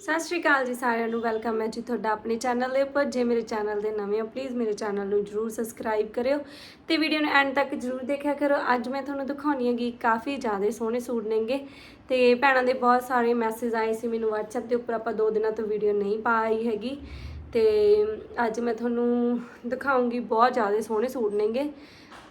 ਸਤਿ ਸ਼੍ਰੀ ਅਕਾਲ ਜੀ ਸਾਰਿਆਂ ਨੂੰ, ਵੈਲਕਮ ਹੈ ਜੀ ਤੁਹਾਡਾ ਆਪਣੇ ਚੈਨਲ ਦੇ ਉੱਪਰ। ਜੇ ਮੇਰੇ ਚੈਨਲ ਦੇ ਨਵੇਂ ਹੋ ਪਲੀਜ਼ ਮੇਰੇ ਚੈਨਲ ਨੂੰ ਜਰੂਰ ਸਬਸਕ੍ਰਾਈਬ ਕਰਿਓ ਤੇ ਵੀਡੀਓ ਨੂੰ ਐਂਡ ਤੱਕ ਜਰੂਰ ਦੇਖਿਆ ਕਰੋ। ਅੱਜ ਮੈਂ ਤੁਹਾਨੂੰ ਦਿਖਾਉਣੀ ਹੈਗੀ ਕਾਫੀ ਜ਼ਿਆਦਾ ਸੋਹਣੇ ਸੂਟ ਨੇਗੇ ਤੇ ਭੈਣਾਂ ਦੇ ਬਹੁਤ ਸਾਰੇ ਮੈਸੇਜ ਆਏ ਸੀ ਮੈਨੂੰ WhatsApp ਦੇ ਉੱਪਰ, ਆਪਾਂ ਦੋ ਦਿਨਾਂ ਤੋਂ ਵੀਡੀਓ ਨਹੀਂ ਪਾਈ ਹੈਗੀ ਤੇ ਅੱਜ ਮੈਂ ਤੁਹਾਨੂੰ ਦਿਖਾਉਂਗੀ ਬਹੁਤ ਜ਼ਿਆਦਾ ਸੋਹਣੇ ਸੂਟ ਨੇਗੇ।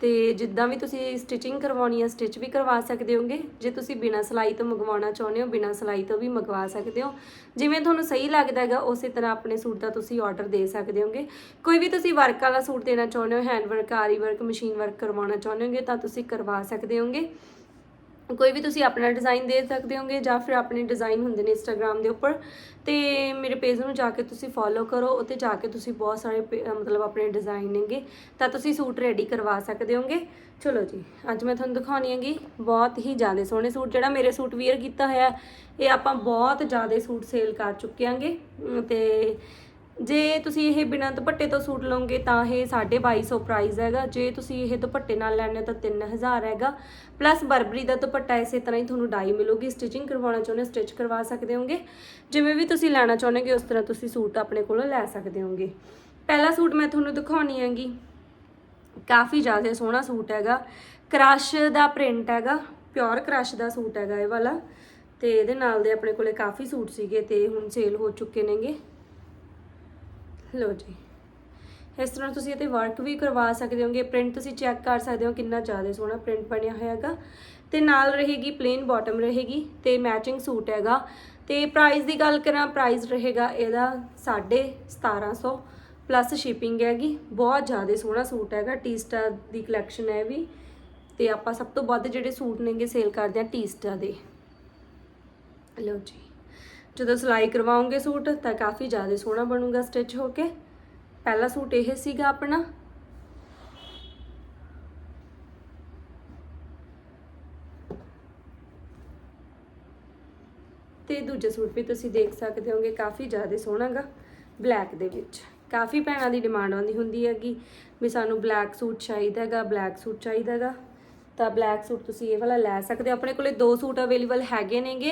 ਤੇ ਜਿੱਦਾਂ ਵੀ ਤੁਸੀਂ ਸਟਿਚਿੰਗ ਕਰਵਾਉਣੀ ਹੈ ਸਟਿਚ ਵੀ ਕਰਵਾ ਸਕਦੇ ਹੋਗੇ। ਜੇ ਤੁਸੀਂ ਬਿਨਾਂ ਸਿਲਾਈ ਤੋਂ ਮੰਗਵਾਉਣਾ ਚਾਹੁੰਦੇ ਹੋ, ਬਿਨਾਂ ਸਿਲਾਈ ਤੋਂ ਵੀ ਮੰਗਵਾ ਸਕਦੇ ਹੋ। ਜਿਵੇਂ ਤੁਹਾਨੂੰ ਸਹੀ ਲੱਗਦਾ ਹੈਗਾ, ਉਸੇ ਤਰ੍ਹਾਂ ਆਪਣੇ ਸੂਟ ਦਾ ਤੁਸੀਂ ਆਰਡਰ ਦੇ ਸਕਦੇ ਹੋਗੇ। ਕੋਈ ਵੀ ਤੁਸੀਂ ਵਰਕ ਵਾਲਾ ਸੂਟ ਦੇਣਾ ਚਾਹੁੰਦੇ ਹੋ ਹੈਂਡ ਵਰਕ ਆਰੀ ਵਰਕ ਮਸ਼ੀਨ ਵਰਕ ਕਰਵਾਉਣਾ ਚਾਹੁੰਦੇ ਹੋਗੇ, ਤਾਂ ਤੁਸੀਂ ਕਰਵਾ ਸਕਦੇ ਹੋਗੇ। ਕੋਈ ਵੀ ਤੁਸੀਂ ਆਪਣਾ ਡਿਜ਼ਾਈਨ ਦੇ ਸਕਦੇ ਹੋਗੇ ਜਾਂ ਫਿਰ ਆਪਣੇ ਡਿਜ਼ਾਈਨ ਹੁੰਦੇ ਨੇ ਇੰਸਟਾਗ੍ਰam ਦੇ ਉੱਪਰ, ਤੇ ਮੇਰੇ ਪੇਜ ਨੂੰ ਜਾ ਕੇ ਤੁਸੀਂ ਫੋਲੋ ਕਰੋ ਉੱਤੇ ਜਾ ਕੇ ਤੁਸੀਂ ਬਹੁਤ ਸਾਰੇ ਪੇ- ਮਤਲਬ ਆਪਣੇ ਡਿਜ਼ਾਈਨ ਨੇਗੇ, ਤਾਂ ਤੁਸੀਂ ਸੂਟ ਰੈਡੀ ਕਰਵਾ ਸਕਦੇ ਹੋਗੇ। ਚਲੋ ਜੀ, ਅੱਜ ਮੈਂ ਤੁਹਾਨੂੰ ਦਿਖਾਉਣੀ ਹੈਗੀ ਬਹੁਤ ਹੀ ਜ਼ਿਆਦਾ ਸੋਹਣੇ ਸੂਟ, ਜਿਹੜਾ ਮੇਰੇ ਸੂਟ ਵੀਅਰ ਕੀਤਾ ਹੋਇਆ, ਇਹ ਆਪਾਂ ਬਹੁਤ ਜ਼ਿਆਦਾ ਸੂਟ ਸੇਲ ਕਰ ਚੁੱਕੇ ਆਂਗੇ ਤੇ ਜੇ ਤੁਸੀਂ ਇਹ ਬਿਨਾਂ ਦੁਪੱਟੇ ਤੋਂ ਸੂਟ ਲਓਗੇ ਤਾਂ ਇਹ 2250 ਪ੍ਰਾਈਸ ਹੈਗਾ। ਜੇ ਤੁਸੀਂ ਇਹ ਦੁਪੱਟੇ ਨਾਲ ਲੈਣੇ ਤਾਂ 3000 ਹੈਗਾ। ਪਲੱਸ ਬਰਬਰੀ ਦਾ ਦੁਪੱਟਾ ਇਸੇ ਤਰ੍ਹਾਂ ਹੀ ਤੁਹਾਨੂੰ ਡਾਈ ਮਿਲੂਗੀ। ਸਟਿਚਿੰਗ ਕਰਵਾਉਣਾ ਚਾਹੁੰਦੇ ਸਟਿਚ ਕਰਵਾ ਸਕਦੇ ਹੋਗੇ। ਜਿਵੇਂ ਵੀ ਤੁਸੀਂ ਲੈਣਾ ਚਾਹੁੰਦੇ ਉਸ ਤਰ੍ਹਾਂ ਤੁਸੀਂ ਸੂਟ ਆਪਣੇ ਕੋਲੋਂ ਲੈ ਸਕਦੇ ਹੋਗੇ। ਪਹਿਲਾ ਸੂਟ ਮੈਂ ਤੁਹਾਨੂੰ ਦਿਖਾਉਣੀ ਹੈਗੀ। ਕਾਫੀ ਜ਼ਿਆਦਾ ਸੋਹਣਾ ਸੂਟ ਹੈਗਾ। ਕ੍ਰਸ਼ ਦਾ ਪ੍ਰਿੰਟ ਹੈਗਾ। ਪਿਓਰ ਕ੍ਰਸ਼ ਦਾ ਸੂਟ ਹੈਗਾ ਇਹ ਵਾਲਾ। ਤੇ ਇਹਦੇ ਨਾਲ ਦੇ ਆਪਣੇ ਕੋਲੇ ਕਾਫੀ ਸੂਟ ਸੀਗੇ ਤੇ ਹੁਣ ਸੇਲ ਹੋ ਚੁੱਕੇ ਨੇਗੇ। ਲਓ ਜੀ। ਇਸ ਤਰ੍ਹਾਂ ਤੁਸੀਂ ਇਹਤੇ ਵਰਕ ਵੀ ਕਰਵਾ ਸਕਦੇ ਹੋਗੇ ਪ੍ਰਿੰਟ ਤੁਸੀਂ ਚੈੱਕ ਕਰ ਸਕਦੇ ਹੋ ਕਿੰਨਾ ਜ਼ਿਆਦਾ ਸੋਹਣਾ ਪ੍ਰਿੰਟ ਬਣਿਆ ਹੋਇਆ ਹੈਗਾ। ਤੇ ਨਾਲ ਰਹੇਗੀ ਪਲੇਨ ਬਾਟਮ ਰਹੇਗੀ ਤੇ ਮੈਚਿੰਗ ਸੂਟ ਹੈਗਾ। ਤੇ ਪ੍ਰਾਈਸ ਦੀ ਗੱਲ ਕਰਾਂ ਪ੍ਰਾਈਸ ਰਹੇਗਾ ਇਹਦਾ 1750 ਪਲੱਸ ਸ਼ਿਪਿੰਗ ਹੈਗੀ। ਬਹੁਤ ਜ਼ਿਆਦਾ ਸੋਹਣਾ ਸੂਟ ਹੈਗਾ ਟੀ ਸਟਾਰ ਦੀ ਕਲੈਕਸ਼ਨ ਹੈ ਵੀ। ਤੇ ਆਪਾਂ ਸਭ ਤੋਂ ਵੱਧ ਜਿਹੜੇ ਸੂਟ ਨੇਗੇ ਸੇਲ ਕਰਦੇ ਆ ਟੀ ਸਟਾਰ ਦੇ। ਲਓ ਜੀ। ਜਦੋਂ ਸਿਲਾਈ ਕਰਵਾਉਂਗੇ ਸੂਟ ਤਾਂ ਕਾਫੀ ਜ਼ਿਆਦਾ ਸੋਹਣਾ ਬਣੂਗਾ ਸਟਿਚ ਹੋ ਕੇ। ਪਹਿਲਾ ਸੂਟ ਇਹ ਸੀਗਾ ਆਪਣਾ। ਤੇ ਦੂਜੇ ਸੂਟ ਵੀ ਤੁਸੀਂ ਦੇਖ ਸਕਦੇ ਹੋਗੇ, ਕਾਫੀ ਜ਼ਿਆਦਾ ਸੋਹਣਾਗਾ, ਬਲੈਕ ਦੇ ਵਿੱਚ। ਕਾਫੀ ਭੈਣਾਂ ਦੀ ਡਿਮਾਂਡ ਆਉਂਦੀ ਹੁੰਦੀ ਹੈਗੀ ਵੀ ਸਾਨੂੰ ਬਲੈਕ ਸੂਟ ਚਾਹੀਦਾ ਹੈਗਾ, ਬਲੈਕ ਸੂਟ ਚਾਹੀਦਾ ਹੈਗਾ। ਤਾਂ ਬਲੈਕ ਸੂਟ ਤੁਸੀਂ ਇਹ ਵਾਲਾ ਲੈ ਸਕਦੇ ਹੋ। ਆਪਣੇ ਕੋਲੇ ਦੋ ਸੂਟ ਅਵੇਲੇਬਲ ਹੈਗੇ ਨੇਗੇ।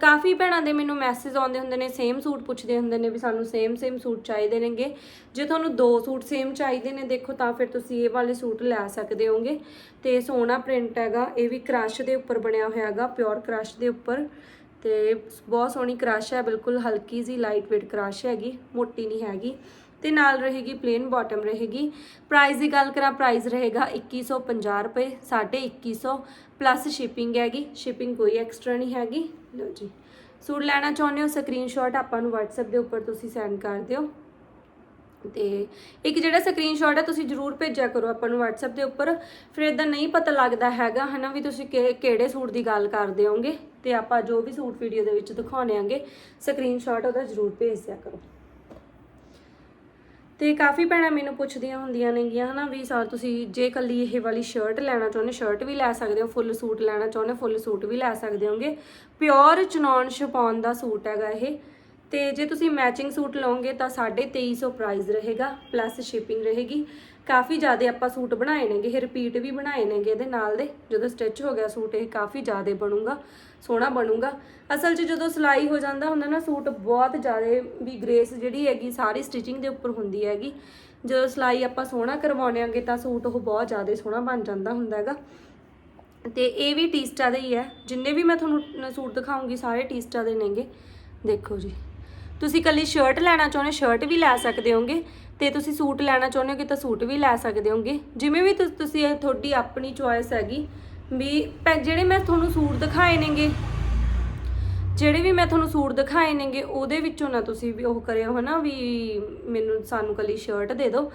ਕਾਫੀ ਭੈਣਾਂ ਦੇ ਮੈਨੂੰ ਮੈਸੇਜ ਆਉਂਦੇ ਹੁੰਦੇ ਨੇ ਸੇਮ ਸੂਟ ਪੁੱਛਦੇ ਹੁੰਦੇ ਨੇ ਵੀ ਸਾਨੂੰ ਸੇਮ ਸੇਮ ਸੂਟ ਚਾਹੀਦੇ ਨੇਗੇ। ਜੇ ਤੁਹਾਨੂੰ ਦੋ ਸੂਟ ਸੇਮ ਚਾਹੀਦੇ ਨੇ, ਦੇਖੋ ਤਾਂ ਫਿਰ ਤੁਸੀਂ ਇਹ ਵਾਲੇ ਸੂਟ ਲੈ ਸਕਦੇ ਹੋਗੇ ਤੇ ਸੋਹਣਾ ਪ੍ਰਿੰਟ ਹੈਗਾ, ਇਹ ਵੀ ਕ੍ਰਸ਼ ਦੇ ਉੱਪਰ ਬਣਿਆ ਹੋਇਆ ਹੈਗਾ ਪਿਓਰ ਕ੍ਰਸ਼ ਦੇ ਉੱਪਰ। ਤੇ ਬਹੁਤ ਸੋਹਣੀ ਕ੍ਰਸ਼ ਹੈ, ਬਿਲਕੁਲ ਹਲਕੀ ਜੀ ਲਾਈਟ weight ਕ੍ਰਸ਼ ਹੈਗੀ, ਮੋਟੀ ਨਹੀਂ ਹੈਗੀ। ਤੇ ਨਾਲ ਰਹੇਗੀ ਪਲੇਨ ਬਾਟਮ ਰਹੇਗੀ। ਪ੍ਰਾਈਸ ਦੀ ਗੱਲ ਕਰਾਂ ਪ੍ਰਾਈਸ ਰਹੇਗਾ 2150 ਰੁਪਏ 2150 ਪਲੱਸ ਸ਼ਿਪਿੰਗ ਹੈਗੀ ਸ਼ਿਪਿੰਗ ਕੋਈ ਐਕਸਟਰਾ ਨਹੀਂ ਹੈਗੀ। ਲਓ ਜੀ। ਸੂਟ ਲੈਣਾ ਚਾਹੁੰਦੇ ਹੋ ਸਕਰੀਨਸ਼ਾਟ ਆਪਾਂ ਨੂੰ WhatsApp ਦੇ ਉੱਪਰ ਤੁਸੀਂ ਸੈਂਡ ਕਰ ਦਿਓ। ਤੇ ਇੱਕ ਜਿਹੜਾ ਸਕਰੀਨਸ਼ਾਟ ਹੈ, ਤੁਸੀਂ ਜਰੂਰ ਭੇਜਿਆ ਕਰੋ ਆਪਾਂ ਨੂੰ WhatsApp ਦੇ ਉੱਪਰ। ਫਿਰ ਇਦਾਂ ਨਹੀਂ ਪਤਾ ਲੱਗਦਾ ਹੈਗਾ, ਹਨਾ, ਵੀ ਤੁਸੀਂ ਕਿ- ਕਿਹੜੇ ਸੂਟ ਦੀ ਗੱਲ ਕਰਦੇ ਹੋਗੇ ਤੇ ਆਪਾਂ ਜੋ ਵੀ ਸੂਟ ਵੀਡੀਓ ਦੇ ਵਿੱਚ ਦਿਖਾਉਣੇ ਆਂਗੇ ਸਕਰੀਨਸ਼ਾਟ ਉਹਦਾ ਜਰੂਰ ਭੇਜ ਦਿਆ ਕਰੋ। ਤੇ ਕਾਫੀ ਭੈਣਾਂ ਮੈਨੂੰ ਪੁੱਛਦੀਆਂ ਹੁੰਦੀਆਂ ਨੇਗੀਆਂ, ਹਨਾ, ਵੀ ਸਰ ਤੁਸੀਂ ਜੇ ਕੱਲੀ ਇਹ ਵਾਲੀ ਸ਼ਰਟ ਲੈਣਾ ਚਾਹੁੰਦੇ ਸ਼ਰਟ ਵੀ ਲੈ ਸਕਦੇ ਹੋ ਫੁੱਲ ਸੂਟ ਲੈਣਾ ਚਾਹੁੰਦੇ ਫੁੱਲ ਸੂਟ ਵੀ ਲੈ ਸਕਦੇ ਹੋਗੇ। ਪਿਓਰ ਚਨੌਨ ਸ਼ਪੌਨ ਦਾ ਸੂਟ ਹੈਗਾ ਇਹ। ਤੇ ਜੇ ਤੁਸੀਂ ਮੈਚਿੰਗ ਸੂਟ ਲਓਗੇ ਤਾਂ 2350 ਪ੍ਰਾਈਸ ਰਹੇਗਾ ਪਲੱਸ ਸ਼ਿਪਿੰਗ ਰਹੇਗੀ। ਕਾਫੀ ਜ਼ਿਆਦਾ ਆਪਾਂ ਸੂਟ ਬਣਾਏ ਨੇਗੇ, ਇਹ ਰਿਪੀਟ ਵੀ ਬਣਾਏ ਨੇਗੇ ਇਹਦੇ ਨਾਲ ਦੇ। ਜਦੋਂ ਸਟਿਚ ਹੋ ਗਿਆ ਸੂਟ, ਇਹ ਕਾਫੀ ਜ਼ਿਆਦਾ ਬਣੂਗਾ, ਸੋਹਣਾ ਬਣੂਗਾ। ਅਸਲ 'ਚ ਜਦੋਂ ਸਿਲਾਈ ਹੋ ਜਾਂਦਾ, ਹੁੰਦਾ ਨਾ ਸੂਟ ਬਹੁਤ ਜ਼ਿਆਦਾ ਵੀ ਗ੍ਰੇਸ ਜਿਹੜੀ ਹੈਗੀ, ਸਾਰੀ ਸਟਿਚਿੰਗ ਦੇ ਉੱਪਰ ਹੁੰਦੀ ਹੈਗੀ। ਜਦੋਂ ਸਿਲਾਈ ਆਪਾਂ ਸੋਹਣਾ ਕਰਵਾਉਂਦੇ ਆਂਗੇ ਤਾਂ ਸੂਟ ਉਹ ਬਹੁਤ ਜ਼ਿਆਦਾ ਸੋਹਣਾ ਬਣ ਜਾਂਦਾ ਹੁੰਦਾ ਹੈਗਾ। ਤੇ ਇਹ ਵੀ ਟੀਸਟਾ ਦੇ ਹੀ ਹੈ। ਜਿੰਨੇ ਵੀ ਮੈਂ ਤੁਹਾਨੂੰ ਸੂਟ ਦਿਖਾਉਂਗੀ, ਸਾਰੇ ਟੀਸਟਾ ਦੇ ਨੇਗੇ। ਦੇਖੋ ਜੀ। ਤੁਸੀਂ ਕੱਲੀ ਸ਼ਰਟ ਲੈਣਾ ਚਾਹੁੰਦੇ ਸ਼ਰਟ ਵੀ ਲੈ ਸਕਦੇ ਹੋਗੇ। ਤੇ ਤੁਸੀਂ ਸੂਟ ਲੈਣਾ ਚਾਹੁੰਦੇ ਹੋ ਕਿ ਤਾਂ ਸੂਟ ਵੀ ਲੈ ਸਕਦੇ ਹੋਗੇ? ਜਿਵੇਂ ਵੀ ਤੁਸੀਂ ਇਹ ਤੁਹਾਡੀ ਆਪਣੀ ਚੁਆਇਸ ਹੈਗੀ, ਵੀ ਪੈ- ਜਿਹੜੇ ਮੈਂ ਤੁਹਾਨੂੰ ਸੂਟ ਦਿਖਾਏ ਨੇਗੇ, ਜਿਹੜੇ ਵੀ ਮੈਂ ਤੁਹਾਨੂੰ ਸੂਟ ਦਿਖਾਏ ਨੇਗੇ, ਉਹਦੇ ਵਿੱਚੋਂ ਨਾ ਤੁਸੀਂ ਵੀ ਉਹ ਕਰਿਓ ਹਨਾ, ਵੀ ਮੈਨੂੰ ਸਾਨੂੰ ਕੱਲੀ ਸ਼ਰਟ ਦੇ ਦਿਓ।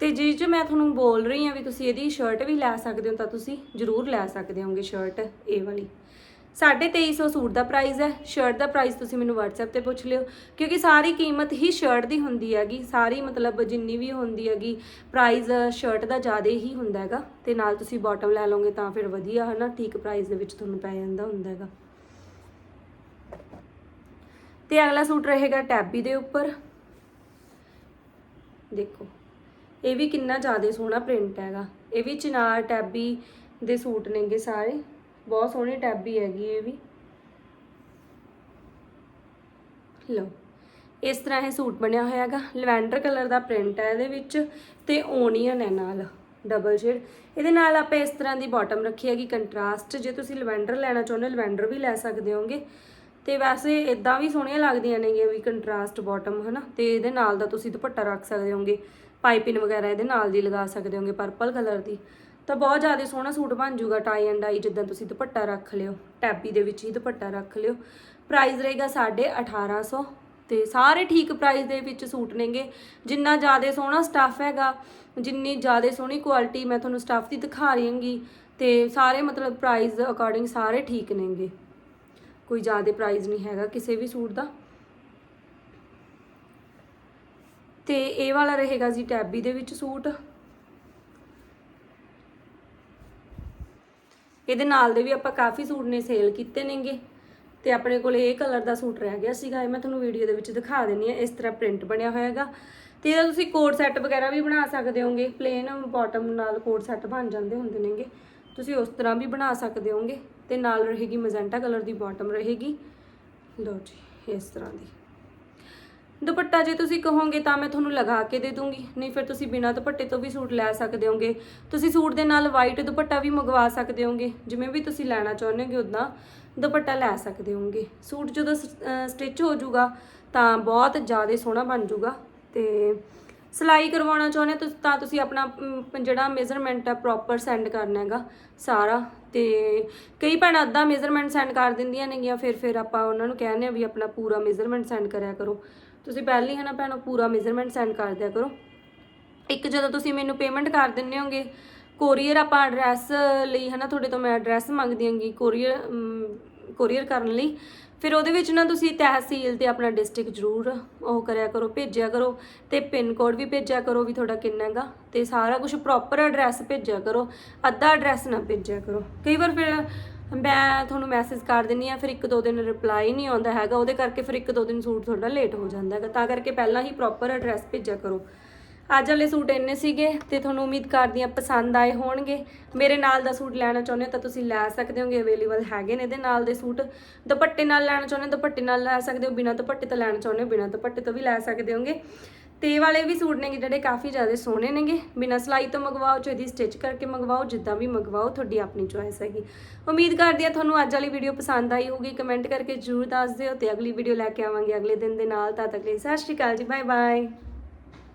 ਤੇ ਜੇ 'ਚ ਮੈਂ ਤੁਹਾਨੂੰ ਬੋਲ ਰਹੀ ਹਾਂ ਵੀ ਤੁਸੀਂ ਇਹਦੀ ਸ਼ਰਟ ਵੀ ਲੈ ਸਕਦੇ ਹੋ ਤਾਂ ਤੁਸੀਂ ਜ਼ਰੂਰ ਲੈ ਸਕਦੇ ਹੋਗੇ ਸ਼ਰਟ ਇਹ ਵਾਲੀ। 2350 ਸੂਟ ਦਾ ਪ੍ਰਾਈਸ ਹੈ। ਸ਼ਰਟ ਦਾ ਪ੍ਰਾਈਸ ਤੁਸੀਂ ਮੈਨੂੰ WhatsApp ਤੇ ਪੁੱਛ ਲਿਓ। ਕਿਉਂਕਿ ਸਾਰੀ ਕੀਮਤ ਹੀ ਸ਼ਰਟ ਦੀ ਹੁੰਦੀ ਹੈਗੀ। ਸਾਰੀ ਮਤਲਬ ਜਿੰਨੀ ਵੀ ਹੁੰਦੀ ਹੈਗੀ ਪ੍ਰਾਈਸ ਸ਼ਰਟ ਦਾ ਜ਼ਿਆਦਾ ਹੀ ਹੁੰਦਾ ਹੈਗਾ। ਤੇ ਨਾਲ ਤੁਸੀਂ ਬਾਟਮ ਲੈ ਲਓਗੇ ਤਾਂ ਫਿਰ ਵਧੀਆ, ਹਨਾ? ਠੀਕ ਪ੍ਰਾਈਸ ਦੇ ਵਿੱਚ ਤੁਹਾਨੂੰ ਪੈ ਜਾਂਦਾ ਹੁੰਦਾ ਹੈਗਾ। ਤੇ ਅਗਲਾ ਸੂਟ ਰਹੇਗਾ ਟੈਬੀ ਦੇ ਉੱਪਰ। ਦੇਖੋ, ਇਹ ਵੀ ਕਿੰਨਾ ਜ਼ਿਆਦਾ ਸੋਹਣਾ ਪ੍ਰਿੰਟ ਹੈਗਾ। ਇਹ ਵੀ ਚਿਨਾਰ ਟੈਬੀ ਦੇ ਸੂਟ ਨੇਗੇ ਸਾਰੇ। ਬਹੁਤ ਸੋਹਣੀ ਟੈਬੀ ਹੈਗੀ ਇਹ ਵੀ। ਲਓ, ਇਸ ਤਰ੍ਹਾਂ ਇਹ ਸੂਟ ਬਣਿਆ ਹੋਇਆ ਹੈਗਾ ਲਵੈਂਡਰ ਕਲਰ ਦਾ ਪ੍ਰਿੰਟ ਹੈ ਇਹਦੇ ਵਿੱਚ ਤੇ ਓਨੀਅਨ ਹੈ ਨਾਲ ਡਬਲ ਸ਼ੇਡ ਇਹਦੇ ਨਾਲ ਆਪਾਂ ਇਸ ਤਰ੍ਹਾਂ ਦੀ ਬਾਟਮ ਰੱਖੀ ਹੈਗੀ ਕੰਟਰਾਸਟ ਜੇ ਤੁਸੀਂ ਲਵੈਂਡਰ ਲੈਣਾ ਚਾਹੁੰਦੇ ਹੋ ਲਵੈਂਡਰ ਵੀ ਲੈ ਸਕਦੇ ਹੋਗੇ ਤੇ ਵੈਸੇ ਇਦਾਂ ਵੀ ਸੋਹਣੀਆਂ ਲੱਗਦੀਆਂ ਨੇਗੀਆਂ ਵੀ ਕੰਟਰਾਸਟ ਬਾਟਮ ਹਨਾ। ਤੇ ਇਹਦੇ ਨਾਲ ਦਾ ਤੁਸੀਂ ਦੁਪੱਟਾ ਰੱਖ ਸਕਦੇ ਹੋਗੇ ਪਾਈਪਿੰਗ ਵਗੈਰਾ ਇਹਦੇ ਨਾਲ ਦੀ ਲਗਾ ਸਕਦੇ ਹੋਗੇ ਪਰਪਲ ਕਲਰ ਦੀ। ਤਾਂ ਬਹੁਤ ਜ਼ਿਆਦਾ ਸੋਹਣਾ ਸੂਟ ਬਣ ਜਾਊਗਾ ਟਾਈ ਐਂਡ ਆਈ ਜਿੱਦਾਂ ਤੁਸੀਂ ਦੁਪੱਟਾ ਰੱਖ ਲਿਓ ਟੈਬੀ ਦੇ ਵਿੱਚ ਹੀ ਦੁਪੱਟਾ ਰੱਖ ਲਿਓ। ਪ੍ਰਾਈਸ ਰਹੇਗਾ 1850 ਤੇ ਸਾਰੇ ਠੀਕ ਪ੍ਰਾਈਸ ਦੇ ਵਿੱਚ ਸੂਟ ਨੇਗੇ। ਜਿੰਨਾ ਜ਼ਿਆਦਾ ਸੋਹਣਾ ਸਟੱਫ ਹੈਗਾ, ਜਿੰਨੀ ਜ਼ਿਆਦਾ ਸੋਹਣੀ ਕੁਆਲਿਟੀ ਮੈਂ ਤੁਹਾਨੂੰ ਸਟੱਫ ਦੀ ਦਿਖਾ ਰਹੀ ਹਾਂਗੀ, ਤੇ ਸਾਰੇ ਮਤਲਬ ਪ੍ਰਾਈਸ ਅਕੋਰਡਿੰਗ ਸਾਰੇ ਠੀਕ ਨੇਗੇ। ਕੋਈ ਜ਼ਿਆਦਾ ਪ੍ਰਾਈਸ ਨਹੀਂ ਹੈਗਾ ਕਿਸੇ ਵੀ ਸੂਟ ਦਾ। ਤੇ ਇਹ ਵਾਲਾ ਰਹੇਗਾ ਜੀ ਟੈਬੀ ਦੇ ਵਿੱਚ ਸੂਟ। ਇਹਦੇ ਨਾਲ ਦੇ ਵੀ ਆਪਾਂ ਕਾਫੀ ਸੂਟ ਨੇ ਸੇਲ ਕੀਤੇ ਨੇਗੇ। ਤੇ ਆਪਣੇ ਕੋਲ ਇਹ ਕਲਰ ਦਾ ਸੂਟ ਰਹਿ ਗਿਆ ਸੀਗਾ, ਇਹ ਮੈਂ ਤੁਹਾਨੂੰ ਵੀਡੀਓ ਦੇ ਵਿੱਚ ਦਿਖਾ ਦਿੰਨੀ ਆ, ਇਸ ਤਰ੍ਹਾਂ ਪ੍ਰਿੰਟ ਬਣਿਆ ਹੋਇਆ ਹੈਗਾ ਤੇ ਇਹਦਾ ਤੁਸੀਂ ਕੋਟ ਸੈੱਟ ਵਗੈਰਾ ਵੀ ਬਣਾ ਸਕਦੇ ਹੋਗੇ ਪਲੇਨ ਬਾਟਮ ਨਾਲ ਕੋਟ ਸੈੱਟ ਬਣ ਜਾਂਦੇ ਹੁੰਦੇ ਨੇਗੇ। ਤੁਸੀਂ ਉਸ ਤਰ੍ਹਾਂ ਵੀ ਬਣਾ ਸਕਦੇ ਹੋਗੇ, ਤੇ ਨਾਲ ਰਹੇਗੀ ਮਜੈਂਟਾ ਕਲਰ ਦੀ ਬਾਟਮ ਰਹੇਗੀ। ਲਓ ਜੀ, ਇਸ ਤਰ੍ਹਾਂ ਦੀ। ਦੁਪੱਟਾ ਜੇ ਤੁਸੀਂ ਕਹੋਗੇ ਤਾਂ ਮੈਂ ਤੁਹਾਨੂੰ ਲਗਾ ਕੇ ਦੇ ਦੂੰਗੀ। ਨਹੀਂ ਫਿਰ ਤੁਸੀਂ ਬਿਨਾਂ ਦੁਪੱਟੇ ਤੋਂ ਵੀ ਸੂਟ ਲੈ ਸਕਦੇ ਹੋਗੇ। ਤੁਸੀਂ ਸੂਟ ਦੇ ਨਾਲ ਵਾਈਟ ਦੁਪੱਟਾ ਵੀ ਮੰਗਵਾ ਸਕਦੇ ਹੋਗੇ। ਜਿਵੇਂ ਵੀ ਤੁਸੀਂ ਲੈਣਾ ਚਾਹੁੰਦੇ ਹੋਗੇ ਉਦਾਂ ਦੁਪੱਟਾ ਲੈ ਸਕਦੇ ਹੋਗੇ। ਸੂਟ ਜਦੋਂ ਸਟਿਚ ਹੋ ਜਾਊਗਾ ਤਾਂ ਬਹੁਤ ਜ਼ਿਆਦਾ ਸੋਹਣਾ ਬਣ ਜਾਊਗਾ। ਤੇ ਸਿਲਾਈ ਕਰਵਾਉਣਾ ਚਾਹੁੰਦੇ ਹੋ ਤੁਸੀਂ ਤਾਂ ਤੁਸੀਂ ਆਪਣਾ ਜਿਹੜਾ ਮੇਜ਼ਰਮੈਂਟ ਹੈ ਪ੍ਰੋਪਰ ਸੈਂਡ ਕਰਨਾ ਹੈਗਾ ਸਾਰਾ। ਤੇ ਕਈ ਭੈਣਾਂ ਅੱਧਾ ਮੇਜ਼ਰਮੈਂਟ ਸੈਂਡ ਕਰ ਦਿੰਦੀਆਂ ਨੇਗੀਆਂ, ਫਿਰ ਫਿਰ ਆਪਾਂ ਉਹਨਾਂ ਨੂੰ ਕਹਿੰਦੇ ਆ ਵੀ ਆਪਣਾ ਪੂਰਾ ਮੇਜ਼ਰਮੈਂਟ ਸੈਂਡ ਕਰਿਆ ਕਰੋ। ਤੁਸੀਂ ਪਹਿਲਾਂ ਹੀ ਹੈ ਨਾ ਭੈਣੋ, ਪੂਰਾ ਮੇਜ਼ਰਮੈਂਟ ਸੈਂਡ ਕਰ ਦਿਆ ਕਰੋ। ਇੱਕ ਜਦੋਂ ਤੁਸੀਂ ਮੈਨੂੰ ਪੇਮੈਂਟ ਕਰ ਦਿੰਦੇ ਹੋਗੇ ਕੋਰੀਅਰ ਆਪਾਂ ਐਡਰੈਸ ਲਈ ਹੈ ਨਾ, ਤੁਹਾਡੇ ਤੋਂ ਮੈਂ ਐਡਰੈਸ ਮੰਗਦੀ ਹਾਂਗੀ ਕੋਰੀਅਰ ਕੋਰੀਅਰ ਕਰਨ ਲਈ। ਫਿਰ ਉਹਦੇ ਵਿੱਚ ਨਾ ਤੁਸੀਂ ਤਹਿਸੀਲ ਤੇ ਆਪਣਾ ਡਿਸਟ੍ਰਿਕਟ ਜ਼ਰੂਰ ਉਹ ਕਰਿਆ ਕਰੋ, ਭੇਜਿਆ ਕਰੋ ਤੇ ਪਿੰਨ ਕੋਡ ਵੀ ਭੇਜਿਆ ਕਰੋ ਵੀ ਤੁਹਾਡਾ ਕਿੰਨਾ ਹੈਗਾ ਤੇ ਸਾਰਾ ਕੁਝ ਪ੍ਰੋਪਰ ਐਡਰੈਸ ਭੇਜਿਆ ਕਰੋ, ਅੱਧਾ ਐਡਰੈਸ ਨਾ ਭੇਜਿਆ ਕਰੋ। ਕਈ ਵਾਰ ਫਿਰ ਮੈਂ ਤੁਹਾਨੂੰ ਮੈਸੇਜ ਕਰ ਦਿੰਨੀ ਆ ਫਿਰ ਇੱਕ ਦੋ ਦਿਨ ਰਿਪਲਾਈ ਨਹੀਂ ਆਉਂਦਾ ਹੈਗਾ, ਉਹਦੇ ਕਰਕੇ ਫਿਰ ਇੱਕ ਦੋ ਦਿਨ ਸੂਟ ਤੁਹਾਡਾ ਲੇਟ ਹੋ ਜਾਂਦਾ ਹੈਗਾ। ਤਾਂ ਕਰਕੇ ਪਹਿਲਾਂ ਹੀ ਪ੍ਰੋਪਰ ਐਡਰੈਸ ਭੇਜਿਆ ਕਰੋ। ਅੱਜ ਵਾਲੇ ਸੂਟ ਇੰਨੇ ਸੀਗੇ ਤੇ ਤੁਹਾਨੂੰ ਉਮੀਦ ਕਰਦੀ ਆ ਪਸੰਦ ਆਏ ਹੋਣਗੇ। ਮੇਰੇ ਨਾਲ ਦਾ ਸੂਟ ਲੈਣਾ ਚਾਹੁੰਦੇ ਹੋ ਤਾਂ ਤੁਸੀਂ ਲੈ ਸਕਦੇ ਹੋਗੇ ਅਵੇਲੇਬਲ ਹੈਗੇ ਨੇ ਇਹਦੇ ਨਾਲ ਦੇ ਸੂਟ। ਦੁਪੱਟੇ ਨਾਲ ਲੈਣਾ ਚਾਹੁੰਦੇ ਹੋ ਦੁਪੱਟੇ ਨਾਲ ਲੈ ਸਕਦੇ ਹੋ, ਬਿਨਾਂ ਦੁਪੱਟੇ ਤੋਂ ਲੈਣਾ ਚਾਹੁੰਦੇ ਹੋ, ਬਿਨਾਂ ਦੁਪੱਟੇ ਤੋਂ ਵੀ ਲੈ ਸਕਦੇ ਹੋਗੇ। ਤੇ ਵਾਲੇ ਵੀ ਸੂਟ ਨੇਗੇ ਜਿਹੜੇ ਕਾਫੀ ਜ਼ਿਆਦਾ ਸੋਹਣੇ ਨੇਗੇ। ਬਿਨਾਂ ਸਿਲਾਈ ਤੋਂ ਮੰਗਵਾਓ ਚਾਹੇ ਦੀ ਸਟਿਚ ਕਰਕੇ ਮੰਗਵਾਓ, ਜਿੱਦਾਂ ਵੀ ਮੰਗਵਾਓ, ਤੁਹਾਡੀ ਆਪਣੀ ਚੋਇਸ ਹੈਗੀ। ਉਮੀਦ ਕਰਦੀ ਆ ਤੁਹਾਨੂੰ ਅੱਜ ਵਾਲੀ ਵੀਡੀਓ ਪਸੰਦ ਆਈ ਹੋਊਗੀ। ਕਮੈਂਟ ਕਰਕੇ ਜਰੂਰ ਦੱਸ ਦਿਓ ਤੇ ਅਗਲੀ ਵੀਡੀਓ ਲੈ ਕੇ ਆਵਾਂਗੇ ਅਗਲੇ ਦਿਨ ਦੇ ਨਾਲ। ਤਦ ਤੱਕ ਲਈ ਸਤਿ ਸ਼੍ਰੀ ਅਕਾਲ ਜੀ ਬਾਏ ਬਾਏ